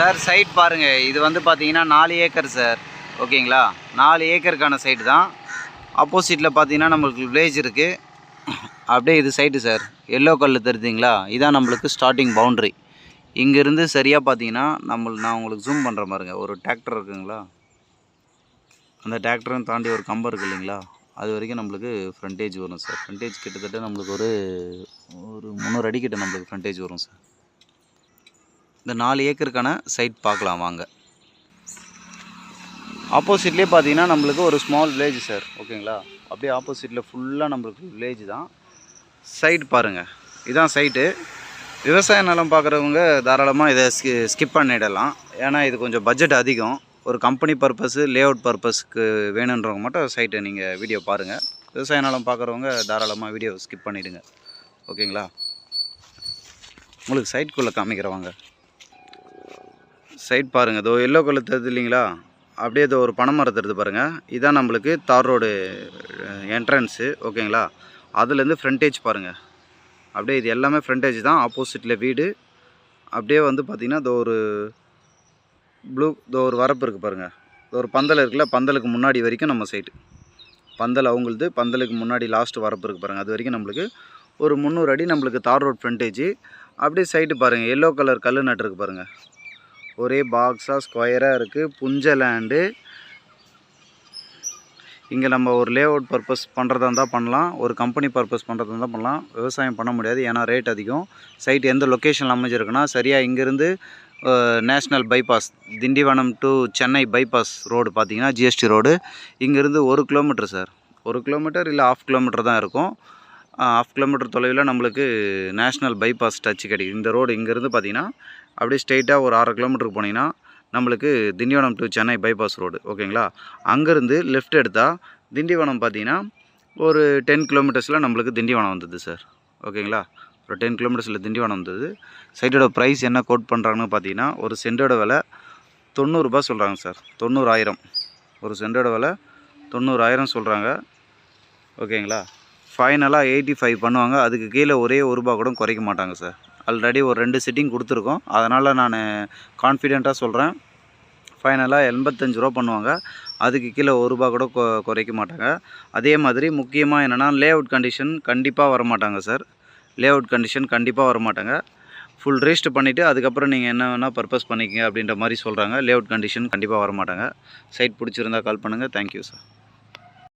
Sir side பாருங்கள் இது வந்து பார்த்தீங்கன்னா நாலு ஏக்கர் சார். ஓகேங்களா? நாலு ஏக்கருக்கான சைட்டு தான். ஆப்போசிட்டில் பார்த்தீங்கன்னா நம்மளுக்கு வில்லேஜ் இருக்குது அப்படியே இது சைட்டு சார். எல்லோ கல் தெரியுதுங்களா? இதான் நம்மளுக்கு ஸ்டார்டிங் பவுண்ட்ரி இங்கேருந்து சரியாக பார்த்தீங்கன்னா நம்ம நான் உங்களுக்கு ஜூம் பண்ணுற பாருங்க. ஒரு டிராக்டர் இருக்குங்களா? அந்த டிராக்டரும் தாண்டி ஒரு கம்பம் இருக்குது இல்லைங்களா? அது வரைக்கும் நம்மளுக்கு ஃப்ரண்டேஜ் வரும் சார். ஃப்ரண்டேஜ் கிட்டத்தட்ட நம்மளுக்கு ஒரு ஒரு முந்நூறு அடிக்கிட்ட நம்மளுக்கு ஃப்ரண்டேஜ் வரும் சார். இந்த நாலு ஏக்கருக்கான சைட் பார்க்கலாம் வாங்க. ஆப்போசிட்லேயே பார்த்தீங்கன்னா நம்மளுக்கு ஒரு ஸ்மால் வில்லேஜ் சார் ஓகேங்களா? அப்படியே ஆப்போசிட்டில் ஃபுல்லாக நம்மளுக்கு வில்லேஜ் தான். சைட் பாருங்கள் இதான் சைட்டு விவசாய நிலம் பார்க்குறவங்க தாராளமாக இதை ஸ்கி ஸ்கிப் பண்ணிடலாம். ஏன்னா இது கொஞ்சம் பட்ஜெட் அதிகம். ஒரு கம்பெனி பர்பஸு லே அவுட் பர்பஸ்க்கு வேணுன்றவங்க மட்டும் சைட்டை நீங்கள் வீடியோ பாருங்கள் விவசாய நிலம் பார்க்குறவங்க தாராளமாக வீடியோ ஸ்கிப் பண்ணிவிடுங்க ஓகேங்களா? உங்களுக்கு சைட்குள்ளே காமிக்கிறவங்க சைட் பாருங்கள் இதோ எல்லோ கலர் தருது இல்லைங்களா? அப்படியே இதோ ஒரு பனை மரம் தருது பாருங்கள் இதான் நம்மளுக்கு தார் ரோடு என்ட்ரன்ஸு ஓகேங்களா? அதுலேருந்து ஃப்ரண்டேஜ் பாருங்கள் அப்படியே இது எல்லாமே ஃப்ரண்டேஜ் தான். ஆப்போசிட்டில் வீடு. அப்படியே வந்து பார்த்திங்கன்னா இதோ ஒரு ப்ளூ இதோ ஒரு வரப்பு இருக்குது பாருங்கள் இதோ ஒரு பந்தல் இருக்குல்ல? பந்தலுக்கு முன்னாடி வரைக்கும் நம்ம சைட்டு பந்தல் அவங்களுது பந்தலுக்கு முன்னாடி லாஸ்ட்டு வரப்பு இருக்குது பாருங்கள் அது வரைக்கும் நம்மளுக்கு ஒரு முந்நூறு அடி நம்மளுக்கு தார் ரோட் ஃப்ரண்டேஜ் அப்படியே சைட்டு பாருங்கள் எல்லோ கலர் கல் நட்டுருக்கு பாருங்கள் ஒரே பாக்ஸாக ஸ்கொயராக இருக்குது புஞ்ச லேண்டு இங்கே நம்ம ஒரு லே அவுட் பர்பஸ் பண்ணுறதா இருந்தால் பண்ணலாம். ஒரு கம்பெனி பர்பஸ் பண்ணுறதா இருந்தால் பண்ணலாம். விவசாயம் பண்ண முடியாது ஏன்னா ரேட் அதிகம். சைட் எந்த லொக்கேஷனில் அமைஞ்சிருக்குன்னா சரியாக இங்கேருந்து national bypass Tindivanam to Chennai bypass road பார்த்தீங்கன்னா ஜிஎஸ்டி ரோடு இங்கேருந்து ஒரு கிலோமீட்டர் சார் ஒரு கிலோமீட்டர் இல்லை ஆஃப் கிலோமீட்டர் தான் இருக்கும். ஆஃப் கிலோமீட்டர் தொலைவில் நம்மளுக்கு நேஷ்னல் பைபாஸ் டச் கிடைக்கும் இந்த ரோடு இங்கேருந்து பார்த்தீங்கன்னா அப்படியே ஸ்ட்ரெயிட்டாக ஒரு அரை கிலோமீட்டருக்கு போனீங்கன்னா நம்மளுக்கு Tindivanam to Chennai bypass road ஓகேங்களா அங்கேருந்து லெஃப்ட் எடுத்தால் திண்டிவனம் பார்த்தீங்கன்னா ஒரு டென் கிலோமீட்டர்ஸில் நம்மளுக்கு திண்டிவனம் வந்தது சார் ஓகேங்களா ஒரு டென் கிலோமீட்டர்ஸில் திண்டிவனம் வந்தது. சைட்டோட ப்ரைஸ் என்ன கோட் பண்ணுறாங்கன்னு பார்த்தீங்கன்னா ஒரு சென்டோட விலை தொண்ணூறுரூபா சொல்கிறாங்க சார் தொண்ணூறாயிரம். ஒரு சென்டோட விலை தொண்ணூறாயிரம் சொல்கிறாங்க ஓகேங்களா ஃபைனலாக எயிட்டி ஃபைவ் பண்ணுவாங்க. அதுக்கு கீழே ஒரே ஒரு ரூபா கூட குறைக்க மாட்டாங்க சார் ஆல்ரெடி ஒரு ரெண்டு சிட்டிங் கொடுத்துருக்கோம். அதனால் நான் கான்ஃபிடெண்ட்டாக சொல்கிறேன் ஃபைனலாக எண்பத்தஞ்சு ரூபா பண்ணுவாங்க. அதுக்கு கீழே ஒரு ரூபா கூட கொ குறைக்க மாட்டாங்க. அதே மாதிரி முக்கியமாக என்னென்னா லேஅவுட் கண்டிஷன் கண்டிப்பாக வர மாட்டாங்க சார் லேஅவுட் கண்டிஷன் கண்டிப்பாக வர மாட்டாங்க ஃபுல் ரெஸ்ட் பண்ணிவிட்டு அதுக்கப்புறம் நீங்கள் என்ன வேணால் பர்பஸ் பண்ணிக்கங்க அப்படின்ற மாதிரி சொல்கிறாங்க லேஅவுட் கண்டிஷன் கண்டிப்பாக வர மாட்டாங்க சைட் பிடிச்சிருந்தா கால் பண்ணுங்கள் தேங்க்யூ சார்